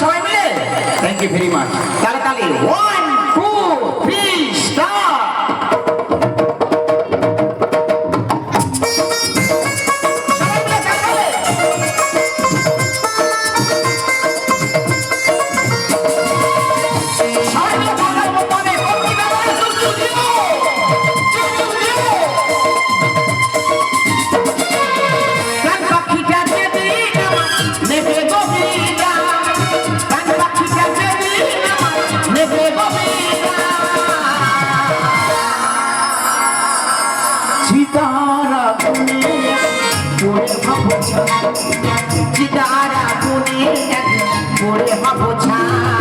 সবাই মিলে? Thank you very much তাহলে সিতারা গুনে পড়ে হাবো ছান সিতারা গুনে পড়ে হাবো ছান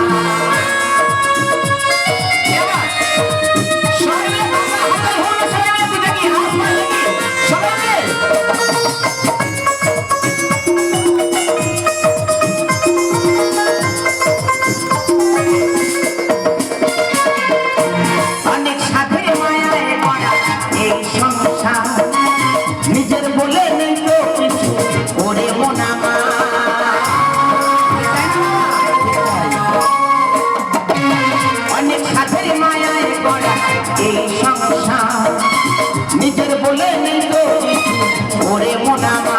ওরে মোনামা অনেক সাথের মায়ায় গড়া এই সংসার নিজের বলে নিল ওরে মোনামা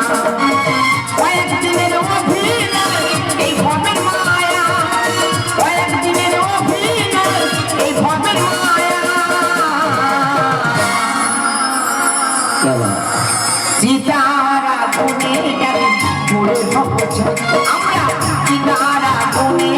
Oh.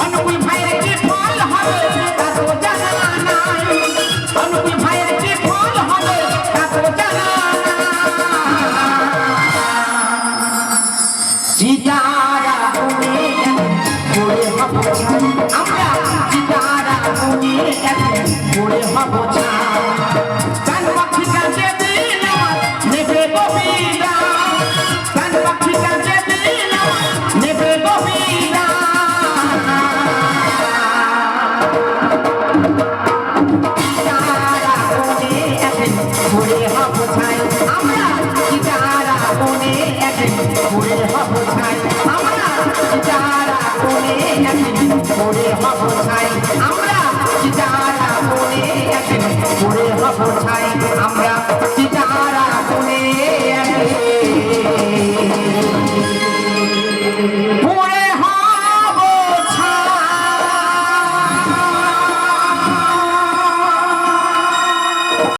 i know Wonderful Pirate Gift.